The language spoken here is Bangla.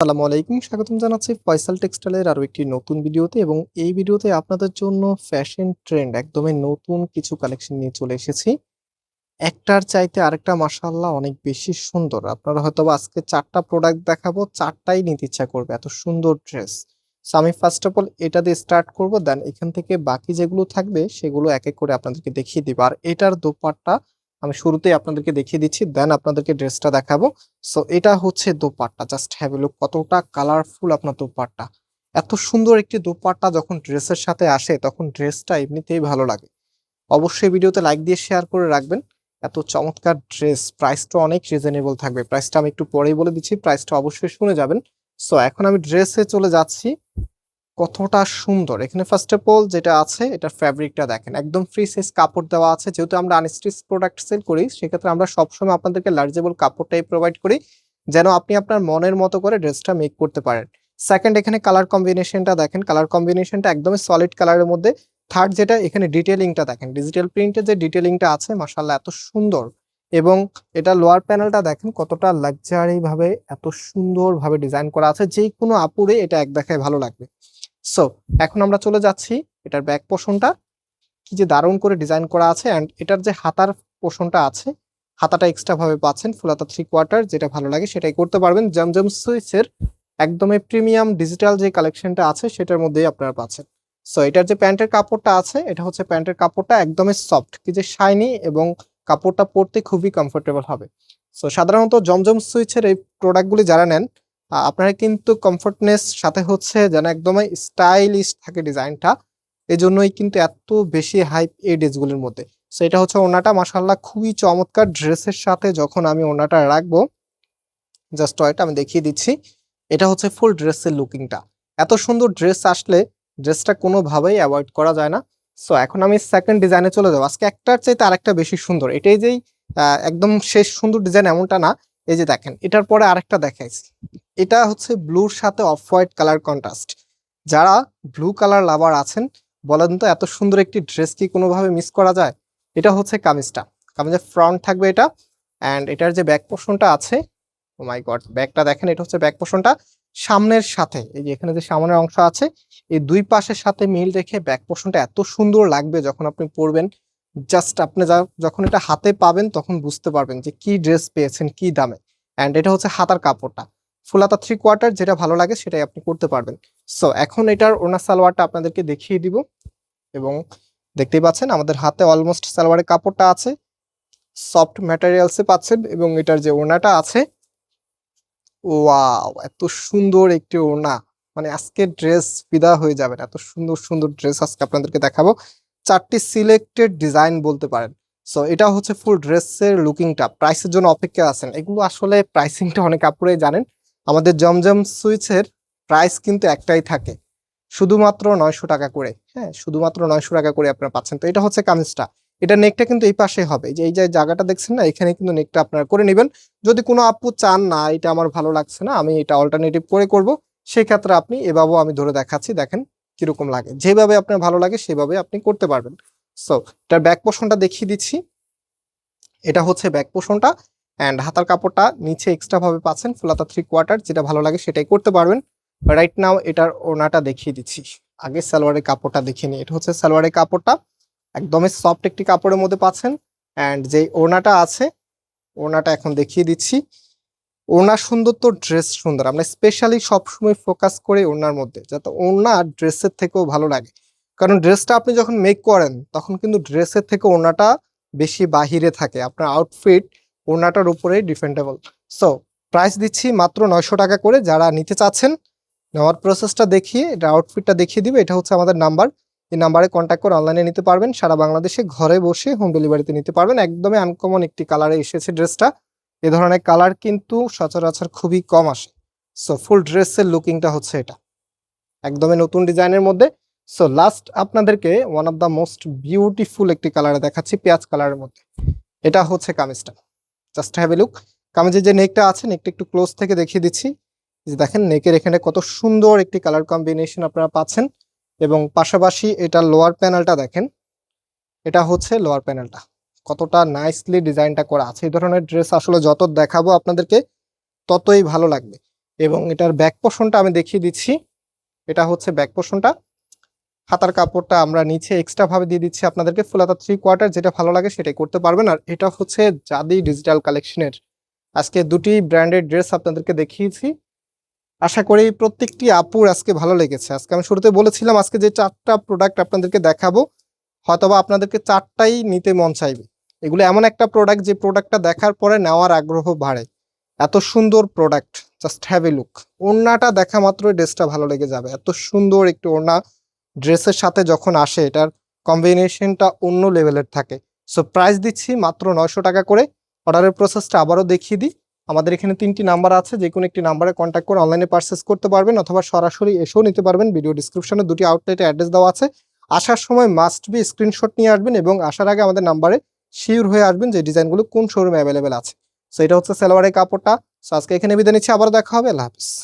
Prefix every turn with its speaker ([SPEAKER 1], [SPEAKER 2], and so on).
[SPEAKER 1] আসসালামু আলাইকুম, স্বাগতম জানাচ্ছি ফয়সাল টেক্সটাইলের আরও একটি নতুন ভিডিওতে এবং এই ভিডিওতে আপনাদের জন্য ফ্যাশন ট্রেন্ড, একদমই নতুন কিছু কালেকশন নিয়ে চলে এসেছি। একটার চাইতে আরেকটা মাশাআল্লাহ অনেক বেশি সুন্দর। আপনারা হয়তো আজকে চারটা প্রোডাক্ট দেখাবো, চারটাই নিতে ইচ্ছা করবে, এত সুন্দর ড্রেস সো আমি ফার্স্ট অফ অল এটা দিয়ে স্টার্ট করব দেন এখান থেকে বাকি যেগুলো থাকবে সেগুলো এক এক করে আপনাদেরকে দেখিয়ে দিব। আর এটার দোপাট্টা আমি শুরুতেই আপনাদেরকে দেখিয়ে দিচ্ছি দেন আপনাদেরকে ড্রেসটা দেখাবো। সো এটা হচ্ছে দোপাট্টা জাস্ট হ্যাভ লুক কতটা কালারফুল আপনার দোপাট্টা। এত সুন্দর একটি দোপাট্টা যখন ড্রেসের সাথে আসে, তখন ড্রেসটা এমনিতেই ভালো লাগে। অবশ্যই ভিডিওতে লাইক দিয়ে শেয়ার করে রাখবেন। এত চমৎকার ড্রেস প্রাইসটা অনেক রিজনেবল থাকবে। প্রাইসটা আমি একটু পরেই বলে দিচ্ছি প্রাইসটা অবশ্যই শুনে যাবেন। সো এখন আমি ড্রেসে চলে যাচ্ছি। কতটা সুন্দর। এখানে ফার্স্ট অফ অল যেটা আছে, এটার ফ্যাব্রিকটা দেখেন। একদম ফ্রি সাইজ কাপড় দেওয়া আছে। যেহেতু আমরা আনস্টিচ প্রোডাক্ট সেল করি, সেক্ষেত্রে আমরা সবসময় আপনাদেরকে লার্জেবল কাপড়টাই প্রোভাইড করি, যেন আপনি আপনার মনের মতো করে ড্রেসটা মেক করতে পারেন। সেকেন্ড এখানে কালার কম্বিনেশনটা দেখেন। কালার কম্বিনেশনটা একদমই সলিড কালারের মধ্যে। থার্ড যেটা এখানে ডিটেলিংটা দেখেন। ডিজিটাল প্রিন্টের যে ডিটেলিংটা আছে মাসাল্লাহ এত সুন্দর। এবং এটা লোয়ার প্যানেলটা দেখেন, কতটা লাক্সারি ভাবে এত সুন্দর ভাবে ডিজাইন করা আছে। যে কোনো আপুরে এটা এক দেখায় ভালো লাগবে। সো এখন আমরা চলে যাচ্ছি এটার ব্যাক পোষণটা কি যে দারুণ করে ডিজাইন করা আছে অ্যান্ড এটার যে হাতার পোষণটা আছে, হাতাটা এক্সট্রা ভাবে পাচ্ছেন, ফুলাতা থ্রি কোয়ার্টার যেটা ভালো লাগে সেটাই করতে পারবেন। জমজম সুইচের একদমই প্রিমিয়াম ডিজিটাল যে কালেকশনটা আছে, সেটার মধ্যেই আপনারা পাচ্ছেন। সো এটার যে প্যান্টের কাপড়টা আছে, এটা হচ্ছে প্যান্টের কাপড়টা একদমই সফট কি যে শাইনি এবং কাপড়টা পরতে খুবই কমফোর্টেবল হবে। সো সাধারণত জমজম সুইচের এই প্রোডাক্টগুলি যারা নেন আপনারা কিন্তু কমফোর্টনেস সাথে হচ্ছে যেন একদমই স্টাইলিশ থাকে ডিজাইনটা। এই জন্যই কিন্তু এত বেশি হাইপ এই ড্রেসগুলির মধ্যে। সো এটা হচ্ছে ওনাটা মাসাল্লাহ খুবই চমৎকার ড্রেসের সাথে যখন আমি ওনাটা রাখব জাস্ট ওয়াইট আমি দেখিয়ে দিচ্ছি। এটা হচ্ছে ফুল ড্রেসের লুকিংটা এত সুন্দর ড্রেস আসলে ড্রেসটা কোনোভাবেই অ্যাভয়েড করা যায় না। সো এখন আমি সেকেন্ড ডিজাইনে চলে যাব। আজকে একটার চাইতে আরেকটা বেশি সুন্দর। এটাই যেই একদম শেষ সুন্দর ডিজাইন এমনটা না। এই যে দেখেন, এটার পরে আরেকটা দেখাইছি। এটা হচ্ছে ব্লুর সাথে অফ হোয়াইট কালার কন্ট্রাস্ট। যারা ব্লু কালার লাভার আছেন, বলেন তো এত সুন্দর একটি ড্রেস কি কোনোভাবে মিস করা যায়? এটা হচ্ছে কামিজটা। কামিজের ফ্রন্ট থাকবে এটা অ্যান্ড এটার যে ব্যাক পোর্শনটা আছে মাই গড ব্যাকটা দেখেন, এটা হচ্ছে ব্যাক পোর্শনটা সামনের সাথে, এই যে এখানে যে সামনের অংশ আছে, এই দুই পাশের সাথে মিল রেখে ব্যাক পোর্শনটা এত সুন্দর লাগবে যখন আপনি পরবেন। জাস্ট আপনি যা- যখন এটা হাতে পাবেন তখন বুঝতে পারবেন যে কি ড্রেস পেয়েছেন, কি দামে। অ্যান্ড এটা হচ্ছে হাতার কাপড়টা। ফুলাতা থ্রি কোয়ার্টার যেটা ভালো লাগে সেটাই আপনি করতে পারবেন। সো এখন এটার ওনার সালোয়ারটা আপনাদেরকে দেখিয়ে দিব। এবং দেখতেই পাচ্ছেন আমাদের হাতে অলমোস্ট সালোয়ারের কাপড়টা আছে। সফট ম্যাটেরিয়ালসে পাচ্ছেন এবং এটার যে ওনাটা আছে। ওয়াও এত সুন্দর একটি ওনা মানে আজকে ড্রেস ফিদা হয়ে যাবেন এত সুন্দর সুন্দর ড্রেস আজকে আপনাদেরকে দেখাবো। চারটি সিলেক্টেড ডিজাইন বলতে পারেন। সো এটা হচ্ছে ফুল ড্রেসের লুকিংটা প্রাইসের জন্য অপেক্ষা আছেন। এগুলো আসলে প্রাইসিংটা অনেক আপুরাই জানেন। আমাদের জমজম সুইচের প্রাইস কিন্তু একটাই থাকে। শুধুমাত্র নয়শো টাকা করে হ্যাঁ শুধুমাত্র নয়শো টাকা করে আপনারা পাচ্ছেন। তো এটা হচ্ছে কামিজটা। এটা নেকটা কিন্তু এই পাশে হবে। যে, এই যে জায়গাটা দেখছেন না, এখানে কিন্তু নেকটা আপনারা করে নেবেন। যদি কোনো আপু চান, না, এটা আমার ভালো লাগছে না, আমি এটা অল্টারনেটিভ করে করব সেই ক্ষেত্রে আপনি এভাবেও আমি ধরে দেখাচ্ছি। দেখেন কীরকম লাগে। যেভাবে আপনার ভালো লাগে, সেভাবে আপনি করতে পারবেন। সো এটার ব্যাক পোর্শনটা দেখিয়ে দিচ্ছি। এটা হচ্ছে ব্যাক পোর্শনটা অ্যান্ড হাতার কাপড়টা নিচে এক্সট্রাভাবে পাচ্ছেন, ফুলাতা থ্রি কোয়ার্টার যেটা ভালো লাগে সেটাই করতে পারবেন। রাইট নাও এটার ওনাটা দেখিয়ে দিচ্ছি। আগে সালোয়ারের কাপড়টা দেখিয়ে নিই। এটা হচ্ছে সালোয়ারের কাপড়টা। একদমই সফট একটি কাপড়ের মধ্যে পাচ্ছেন। অ্যান্ড যেই ওনাটা আছে, ওনাটা এখন দেখিয়ে দিচ্ছি। ওনা সুন্দর তো ড্রেস সুন্দর। আমরা স্পেশালি সবসময় ফোকাস করি ওনার মধ্যে, যাতে ওনা ড্রেসের থেকেও ভালো লাগে। কারণ ড্রেসটা আপনি যখন মেক করেন, তখন কিন্তু ড্রেসের থেকে ওনাটা বেশি বাহিরে থাকে। আপনার আউটফিট ওনাটার উপরেই ডিফেন্ডেবল সো প্রাইস দিচ্ছি মাত্র নয়শো টাকা করে। যারা নিতে চাচ্ছেন, নেওয়ার প্রসেসটা দেখিয়ে, এটা আউটফিটটা দেখিয়ে দিবে। এটা হচ্ছে আমাদের নাম্বার এই নাম্বারে কন্ট্যাক্ট করে অনলাইনে নিতে পারবেন। সারা বাংলাদেশে ঘরে বসে হোম ডেলিভারিতে নিতে পারবেন। একদমই আনকমন একটি কালারে এসেছে ড্রেসটা এ ধরনের কালার কিন্তু সচরাচর খুবই কম আসে। সো ফুল ড্রেসের লুকিংটা হচ্ছে এটা। একদমই নতুন ডিজাইনের মধ্যে। সো লাস্ট আপনাদেরকে one of the most beautiful একটি কালারে দেখাচ্ছি, পেঁয়াজ কালারের মধ্যে। এটা হচ্ছে কামিজটা। জাস্ট হ্যাভ এ লুক কামিজের যে নেকটা আছে নেকটা একটু ক্লোজ থেকে দেখিয়ে দিচ্ছি। যে দেখেন নেকের এখানে কত সুন্দর একটি কালার কম্বিনেশন আপনারা পাচ্ছেন। এবং পাশাপাশি এটা লোয়ার প্যানেলটা দেখেন। এটা হচ্ছে লোয়ার প্যানেলটা কতটা নাইসলি ডিজাইনটা করা আছে। এই ধরনের ড্রেস আসলে যত দেখাবো আপনাদেরকে, ততই ভালো লাগবে। এবং এটার ব্যাক পোর্শনটা আমি দেখিয়ে দিচ্ছি। এটা হচ্ছে ব্যাক পোর্শনটা হাতার কাপড়টা আমরা নিচে এক্সট্রা ভাবে দিয়ে দিচ্ছি আপনাদেরকে। ফুল হাতা থ্রি কোয়ার্টার যেটা ভালো লাগে সেটাই করতে পারবেন। আর এটা হচ্ছে জাদি ডিজিটাল কালেকশনের আজকে দুটি ব্র্যান্ডেড ড্রেস আপনাদেরকে দেখিয়েছি। আশা করি প্রত্যেকটি আপুর আজকে ভালো লেগেছে। আজকে আমি শুরুতে বলেছিলাম আজকে যে চারটা প্রোডাক্ট আপনাদেরকে দেখাবো, হয়তোবা আপনাদেরকে চারটাই নিতে মন চাইবে। এগুলো এমন একটা প্রোডাক্ট যে প্রোডাক্টটা দেখার পরে নেওয়ার আগ্রহ বাড়ে। এত সুন্দর product just have a look ওড়নাটা দেখা মাত্রই ড্রেসটা ভালো লেগে যাবে। এত সুন্দর একটি ওড়না ড্রেসের সাথে যখন আসে, এটার কম্বিনেশনটা অন্য লেভেলের থাকে। সো প্রাইস দিচ্ছি মাত্র নয়শো টাকা করে। অর্ডারের প্রসেসটা আবারও দেখিয়ে দিই। আমাদের এখানে তিনটি নাম্বার আছে। যে কোনো একটি নাম্বারে কন্ট্যাক্ট করে অনলাইনে পারচেস করতে পারবেন অথবা সরাসরি এসেও নিতে পারবেন। ভিডিও ডিসক্রিপশনে দুটি আউটলেটে অ্যাড্রেস দেওয়া আছে। আসার সময় মাস্ট বি স্ক্রিনশট নিয়ে আসবেন এবং আসার আগে আমাদের নাম্বারে শিওর হয়ে আসবেন যে ডিজাইনগুলো কোন শোরুমে অ্যাভেলেবেল আছে। সো এটা হচ্ছে সালোয়ারের কাপড়টা। সো আজকে এখানে বিদায় নিচ্ছি। আবার দেখা হবে। আল্লাহ হাফিজ।